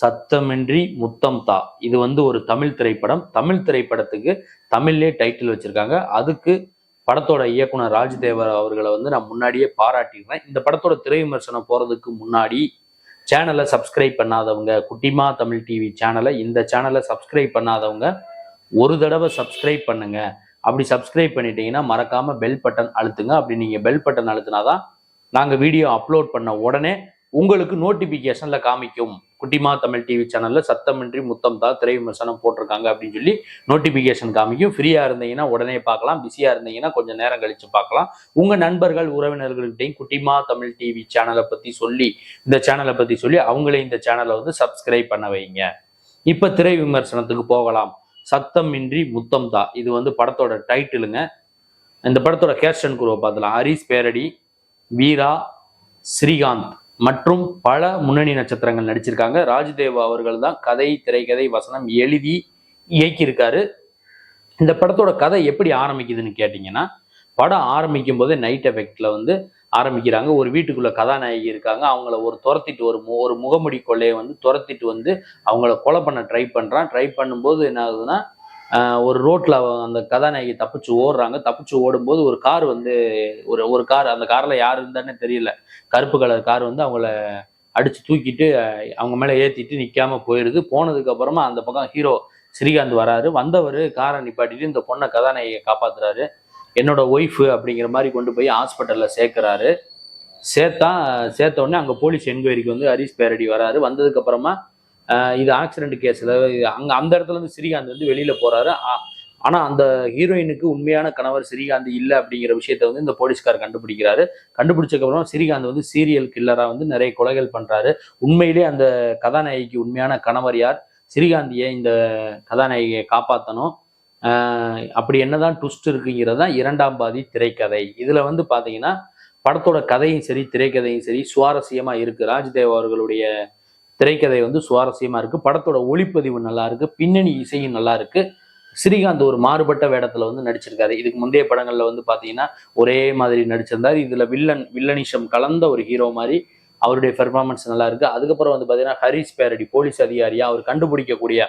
சத்தமின்றி முத்தம் தா. இது வந்து ஒரு தமிழ் திரைப்படம். தமிழ் திரைப்படத்துக்கு தமிழ்லே டைட்டில் வச்சிருக்காங்க. அதுக்கு படத்தோட இயக்குனர் ராஜ்தேவர் அவர்களை வந்து நான் முன்னாடியே பாராட்டிடுறேன். இந்த படத்தோட திரை விமர்சனம் போறதுக்கு முன்னாடி சேனலை சப்ஸ்கிரைப் பண்ணாதவங்க குட்டிமா தமிழ் டிவி சேனலை இந்த சேனலை சப்ஸ்கிரைப் பண்ணாதவங்க ஒரு தடவை சப்ஸ்கிரைப் பண்ணுங்க. அப்படி சப்ஸ்கிரைப் பண்ணிட்டீங்கன்னா மறக்காம பெல் பட்டன் அழுத்துங்க. அப்படி நீங்க பெல் பட்டன் அழுத்தினாதான் நாங்கள் வீடியோ அப்லோட் பண்ண உடனே உங்களுக்கு நோட்டிபிகேஷன்ல காமிக்கும். குட்டிமா தமிழ் டிவி சேனல்ல சத்தமின்றி முத்தம் தான் திரை விமர்சனம் போட்டிருக்காங்க அப்படின்னு சொல்லி நோட்டிபிகேஷன் காமிக்கும். ஃப்ரீயா இருந்தீங்கன்னா உடனே பார்க்கலாம். பிஸியா இருந்தீங்கன்னா கொஞ்சம் நேரம் கழிச்சு பார்க்கலாம். உங்க நண்பர்கள் உறவினர்கள்கிட்டையும் குட்டிமா தமிழ் டிவி சேனலை பத்தி சொல்லி இந்த சேனலை பத்தி சொல்லி அவங்களே இந்த சேனலை வந்து சப்ஸ்கிரைப் பண்ண வைங்க. இப்ப திரை விமர்சனத்துக்கு போகலாம். சத்தமின்றி முத்தம் தா. இது வந்து படத்தோட டைட்டிலுங்க இந்த படத்தோட கேஷன் குருவை பார்த்தலாம் ஹரிஸ் பேரடி வீரா ஸ்ரீகாந்த். மற்றும் பல முன்னணி நட்சத்திரங்கள் நடிச்சிருக்காங்க. ராஜ்தேவ் அவர்கள் தான் கதை திரைக்கதை வசனம் எழுதி இயக்கியிருக்காரு. இந்த படத்தோட கதை எப்படி ஆரம்பிக்குதுன்னு கேட்டிங்கன்னா படம் ஆரம்பிக்கும் போதே நைட் எஃபெக்டில் வந்து ஆரம்பிக்கிறாங்க. ஒரு வீட்டுக்குள்ள கதாநாயகி இருக்காங்க. அவங்கள ஒரு துரத்திட்டு ஒரு மு- ஒரு முகமுடி கொள்ளையை வந்து துரத்திட்டு வந்து அவங்கள கொலை பண்ண ட்ரை பண்ணுறான் ட்ரை பண்ணும்போது என்ன ஆகுதுன்னா ஒரு ரோட்ல அந்த கதாநாயகி தப்பிச்சு ஓடுறாங்க. தப்பிச்சு ஓடும்போது ஒரு கார் வந்து ஒரு ஒரு கார் அந்த கார்ல யார் இருந்தானே தெரியல. கருப்பு கலர் கார் வந்து அவங்கள அடிச்சு தூக்கிட்டு அவங்க மேல ஏத்திட்டு நிக்காம போயிருது. போனதுக்கு அப்புறமா அந்த பக்கம் ஹீரோ ஸ்ரீகாந்த் வராரு. வந்தவர் காரை நிப்பாட்டிட்டு இந்த பொண்ணை கதாநாயகியை காப்பாத்துறாரு. என்னோட ஒய்ஃபு அப்படிங்கிற மாதிரி கொண்டு போய் ஹாஸ்பிட்டல்ல சேர்க்குறாரு. சேர்த்தா சேர்த்த உடனே அங்க போலீஸ் என்கொயரிக்கு வந்து ஹரிஷ் பேரடி வராரு. வந்ததுக்கு அப்புறமா இது ஆக்சிடென்ட் கேஸில் அங்கே அந்த இடத்துல இருந்து ஸ்ரீகாந்த் வந்து வெளியில் போகிறாரு ஆனால் அந்த ஹீரோயினுக்கு உண்மையான கணவர் ஸ்ரீகாந்த் இல்லை அப்படிங்கிற விஷயத்த வந்து இந்த போலீஸ்கார் கண்டுபிடிக்கிறாரு. கண்டுபிடிச்சக்கப்புறம் ஸ்ரீகாந்த் வந்து சீரியல் கில்லராக வந்து நிறைய கொலைகள் பண்ணுறாரு உண்மையிலே அந்த கதாநாயகிக்கு உண்மையான கணவர் யார்? ஸ்ரீகாந்தியை இந்த கதாநாயகியை காப்பாற்றணும் அப்படி என்னதான் ட்விஸ்ட் இருக்குங்கிறது தான் இரண்டாம் பாதி திரைக்கதை. இதில் வந்து பார்த்தீங்கன்னா படத்தோட கதையும் சரி திரைக்கதையும் சரி சுவாரஸ்யமாக இருக்குது ராஜ்தேவ் அவர்களுடைய திரைக்கதை வந்து சுவாரஸ்யமா இருக்கு. படத்தோட ஒளிப்பதிவு நல்லா இருக்கு. பின்னணி இசையும் நல்லா இருக்கு. ஸ்ரீகாந்த் ஒரு மாறுபட்ட வேடத்துல வந்து நடிச்சிருக்காரு. இதுக்கு முந்தைய படங்கள்ல வந்து பாத்தீங்கன்னா ஒரே மாதிரி நடிச்சிருந்தாரு. இதுல வில்லன் வில்லனிஷம் கலந்த ஒரு ஹீரோ மாதிரி அவருடைய பெர்ஃபார்மன்ஸ் நல்லா இருக்கு. அதுக்கப்புறம் வந்து பாத்தீங்கன்னா ஹரிஸ் பேரடி போலீஸ் அதிகாரியா அவர் கண்டுபிடிக்கக்கூடிய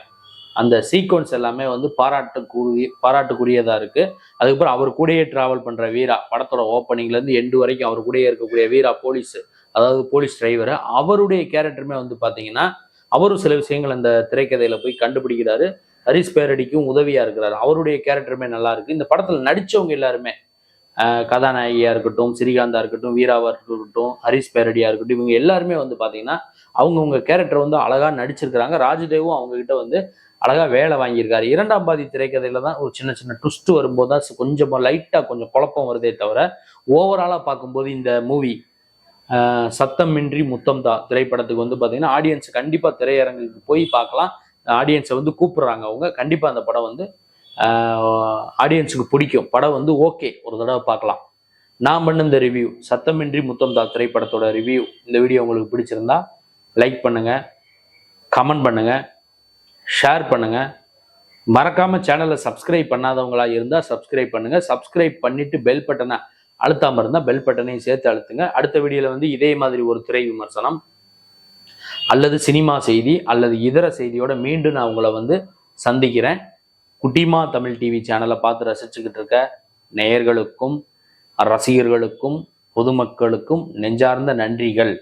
அந்த சீக்வன்ஸ் எல்லாமே வந்து பாராட்டுக்குரிய பாராட்டுக்குரியதா இருக்கு. அதுக்கப்புறம் அவர் கூடயே டிராவல் பண்ற வீரா படத்தோட ஓப்பனிங்ல இருந்து எண்டு வரைக்கும் அவர் கூடயே இருக்கக்கூடிய வீரா போலீஸ் அதாவது போலீஸ் டிரைவரை அவருடைய கேரக்டருமே வந்து பார்த்தீங்கன்னா அவரும் சில விஷயங்கள் அந்த திரைக்கதையில் போய் கண்டுபிடிக்கிறாரு. ஹரிஸ் பேரடிக்கும் உதவியாக இருக்கிறாரு. அவருடைய கேரக்டருமே நல்லா இருக்கு. இந்த படத்தில் நடித்தவங்க எல்லாருமே கதாநாயகியாக இருக்கட்டும் ஸ்ரீகாந்தா இருக்கட்டும் வீராவா இருக்கட்டும் ஹரிஸ் பேரடியாக இருக்கட்டும் இவங்க எல்லாருமே வந்து பார்த்தீங்கன்னா அவங்கவுங்க கேரக்டர் வந்து அழகாக நடிச்சிருக்கிறாங்க. ராஜதேவும் அவங்ககிட்ட வந்து அழகாக வேலை வாங்கியிருக்காரு. இரண்டாம் பாதி திரைக்கதையில் தான் ஒரு சின்ன சின்ன ட்விஸ்ட் வரும்போது தான் கொஞ்சம் லைட்டாக கொஞ்சம் குழப்பம் வருதே தவிர ஓவராலாக பார்க்கும்போது இந்த மூவி சத்தமின்றி முத்தம் தா திரைப்படத்துக்கு வந்து பார்த்தீங்கன்னா ஆடியன்ஸ் கண்டிப்பாக திரையரங்குக்கு போய் பார்க்கலாம் ஆடியன்ஸை வந்து கூப்பிடுறாங்க அவங்க. கண்டிப்பாக அந்த படம் வந்து ஆடியன்ஸுக்கு பிடிக்கும். படம் வந்து ஓகே ஒரு தடவை பார்க்கலாம் நான் பண்ண இந்த ரிவ்யூ சத்தமின்றி முத்தம் தா திரைப்படத்தோட ரிவ்யூ இந்த வீடியோ உங்களுக்கு பிடிச்சிருந்தா லைக் பண்ணுங்கள் கமெண்ட் பண்ணுங்கள் ஷேர் பண்ணுங்கள் மறக்காம சேனலை சப்ஸ்கிரைப் பண்ணாதவங்களா இருந்தால் சப்ஸ்கிரைப் பண்ணுங்கள் சப்ஸ்கிரைப் பண்ணிவிட்டு பெல் பட்டனை அழுத்தாமல் இருந்தால் பெல் பட்டனையும் சேர்த்து அழுத்துங்க. அடுத்த வீடியோவில் வந்து இதே மாதிரி ஒரு திரை விமர்சனம் அல்லது சினிமா செய்தி அல்லது இதர செய்தியோட மீண்டும் நான் உங்களை வந்து சந்திக்கிறேன். குட்டிமா தமிழ் டிவி சேனலை பார்த்து ரசிச்சுக்கிட்டு இருக்க நேயர்களுக்கும் ரசிகர்களுக்கும் பொதுமக்களுக்கும் நெஞ்சார்ந்த நன்றிகள்.